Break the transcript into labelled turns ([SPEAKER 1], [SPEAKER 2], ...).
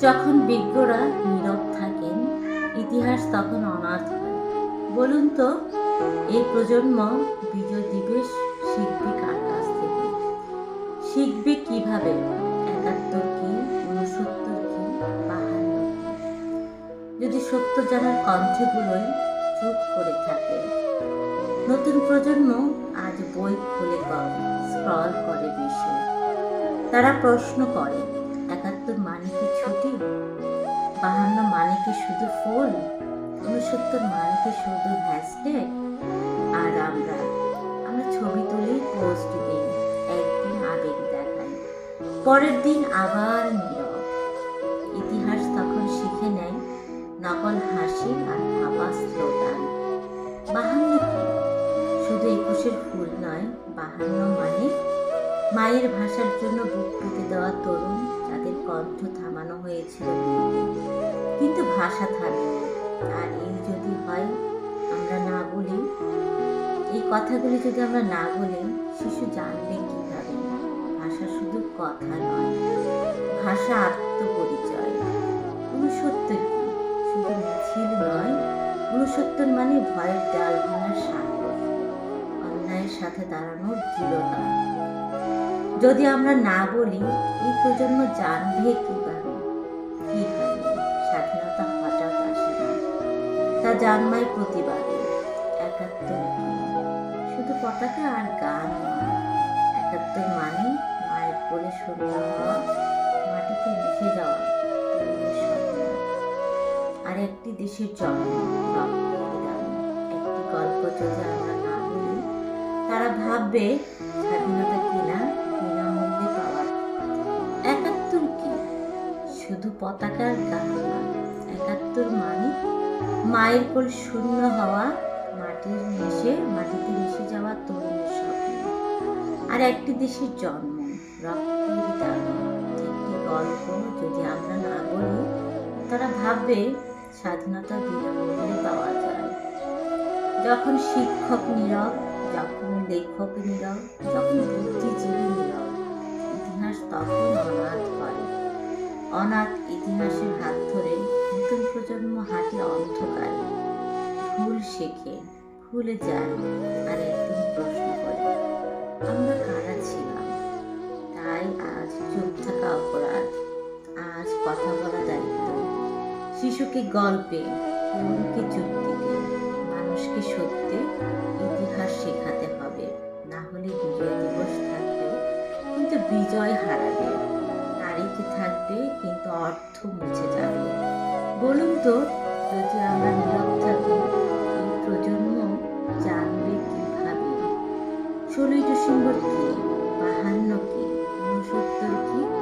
[SPEAKER 1] যখন বিজ্ঞরা নীরব থাকেন, ইতিহাস তখন অনাথ হয়। বলুন তো, এই প্রজন্ম বিজয় দিবস শিখবে কার কাছ থেকে? শিখবে কীভাবে? একাত্তর কি উনসত্তর কি, বাহান্ন যদি সত্য জানার কণ্ঠগুলোই চুপ করে থাকে। নতুন প্রজন্ম আজ বই খুলে কম, স্ক্রল করে বেশি। তারা প্রশ্ন করে কি শুধু ফুল উনসত্তর মানে কি শুধু হ্যাশট্যাগ আর আমরা আমরা ছবি তুলি পোস্ট দিই, একদিন আবেগ দেখাই। পরের দিন আবার নীরব। ইতিহাস তখন শিখে নেয়, নকল হাসি আর ভাবা স্লোগান বাহান্ন কি? শুধু একুশের ফুল নয়, বাহান্ন মানে মায়ের ভাষার জন্য বুক দেওয়া তরুণ, তাদের কণ্ঠ থামানো হয়েছিল। কিন্তু ভাষা থামেনি আর এই যদি হয়, আমরা না বলি, এই কথাগুলি যদি আমরা না বলি, শিশু জানবে কীভাবে? ভাষা শুধু কথা নয়, ভাষা আত্মপরিচয়। উনসত্তর কি? শুধু মিছিল নয় উনসত্তর মানে ভয়ের ডাল ভাঙার সাহস অন্যায়ের সাথে দাঁড়ানোর দৃঢ়তা। যদি আমরা না বলি, এই প্রজন্ম জানবে কীভাবে জন্মায় প্রতিবাদে। একাত্তর। শুধু পতাকা আর গান একাত্তর মানে মায়ের কোলে শূন্য হওয়া মাটিতে মিশে যাওয়া আর একটি দেশের জন্ম একটি গল্প যদি আমরা না বলি, তারা ভাববে স্বাধীনতা কিনা বিনামূল্যে পাওয়ার। একাত্তর কি? শুধু পতাকার গান একাত্তর মানে মায়ের কোল শূন্য হওয়া মাটির মিশে মাটিতে মিশে যাওয়া তরুণের আর একটি দেশের জন্ম, রক্তের একটি গল্প যদি আমরা না বলি, তারা ভাববে স্বাধীনতা বিনামূল্যে পাওয়া যায়। যখন শিক্ষক নীরব, যখন লেখক নীরব, যখন বুদ্ধিজীবী নীরব, ইতিহাস তখন অনাথ হয় অনাথ ইতিহাসের হাত ধরে নতুন প্রজন্ম হাঁটে অন্ধকারে। ভুল শেখে, ভুলে যায় আর একদিন প্রশ্ন করে, আমরা কারা ছিলাম? তাই আজ চুপ থাকা অপরাধ, আজ কথা বলা দায়িত্ব। শিশুকে গল্পে তরুণকে যুক্তিতে মানুষকে সত্যি ইতিহাস শেখাতে হবে। না হলে বিজয় দিবস থাকবে, কিন্তু বিজয় হারাবে। তারিখে থাকবে, কিন্তু অর্থ মুছে যাবে। বলুন তো, যদি আমরা নীরব থাকি, এই প্রজন্ম জানবে কীভাবে? ষোলোই ডিসেম্বর কি? বাহান্ন কি? ঊনসত্তর কি?